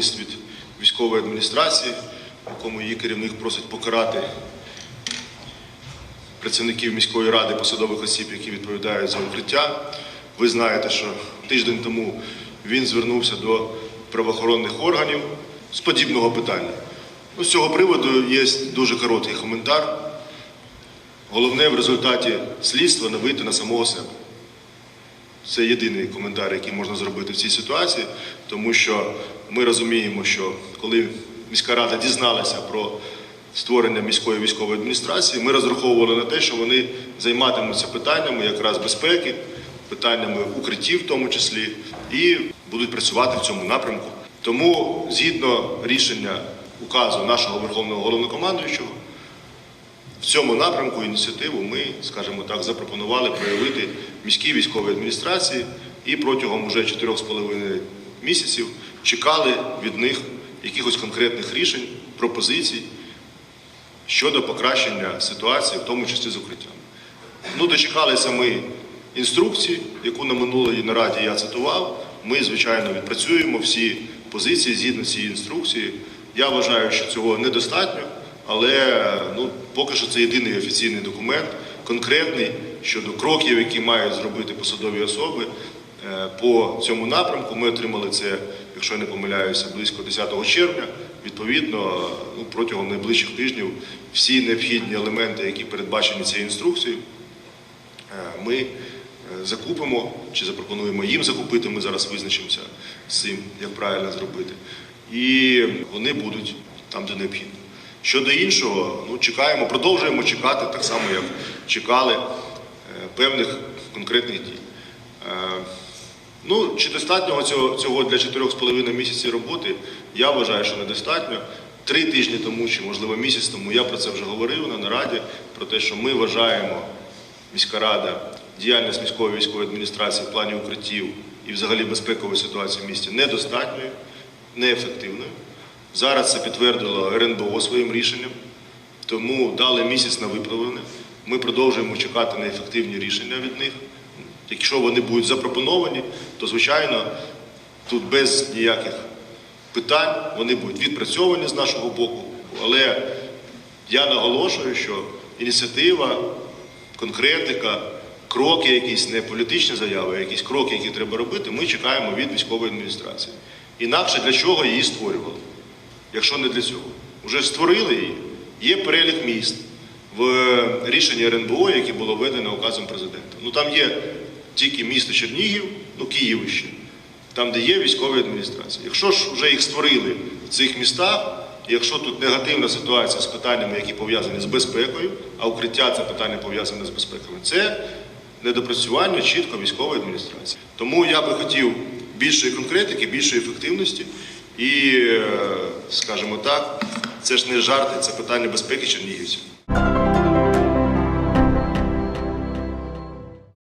лист від військової адміністрації, в якому її керівник просить покарати працівників міської ради, посадових осіб, які відповідають за укриття. Ви знаєте, що тиждень тому він звернувся до правоохоронних органів з подібного питання. Ну, з цього приводу є дуже короткий коментар. Головне в результаті слідства не вийти на самого себе. Це єдиний коментар, який можна зробити в цій ситуації, тому що ми розуміємо, що коли міська рада дізналася про створення міської військової адміністрації, ми розраховували на те, що вони займатимуться питаннями якраз безпеки, питаннями укриттів в тому числі, і будуть працювати в цьому напрямку. Тому, згідно рішення указу нашого верховного головнокомандуючого, в цьому напрямку ініціативу ми, скажімо так, запропонували проявити міській військовій адміністрації і протягом уже 4,5 місяців чекали від них якихось конкретних рішень, пропозицій щодо покращення ситуації, в тому числі з укриттям. Ну, дочекалися ми інструкції, яку на минулій нараді я цитував. Ми, звичайно, відпрацюємо всі позиції згідно цієї інструкції. Я вважаю, що цього недостатньо, але ну, поки що це єдиний офіційний документ, конкретний щодо кроків, які мають зробити посадові особи. Е, По цьому напрямку ми отримали це, якщо я не помиляюся, близько 10 червня. Відповідно, ну, протягом найближчих тижнів всі необхідні елементи, які передбачені цією інструкцією, е, ми е, закупимо чи запропонуємо їм закупити. Ми зараз визначимося з цим, як правильно зробити. І вони будуть там, де необхідно. Щодо іншого, ну чекаємо, продовжуємо чекати так само, як чекали певних конкретних дій. Е, Ну, чи достатнього цього, цього для 4,5 місяців роботи, я вважаю, що недостатньо. Три тижні тому, чи можливо місяць тому, я про це вже говорив на нараді, про те, що ми вважаємо, міська рада, діяльність міської військової адміністрації в плані укриттів і взагалі безпекової ситуації в місті недостатньою, неефективною. Зараз це підтвердило РНБО своїм рішенням, тому дали місяць на виправлення. Ми продовжуємо чекати на ефективні рішення від них. Якщо вони будуть запропоновані, то звичайно тут без ніяких питань вони будуть відпрацьовані з нашого боку. Але я наголошую, що ініціатива, конкретика, кроки, якісь не політичні заяви, а якісь кроки, які треба робити, ми чекаємо від військової адміністрації. Інакше для чого її створювали? Якщо не для цього. Уже створили її. Є перелік міст в рішенні РНБО, яке було введено указом президента. Ну там є тільки місто Чернігів, ну Київище, там, де є військові адміністрації. Якщо ж вже їх створили в цих містах, якщо тут негативна ситуація з питаннями, які пов'язані з безпекою, а укриття це питання пов'язане з безпекою, це недопрацювання чітко військової адміністрації. Тому я би хотів більшої конкретики, більшої ефективності і, е, скажімо так, це ж не жарти, це питання безпеки чернігівців.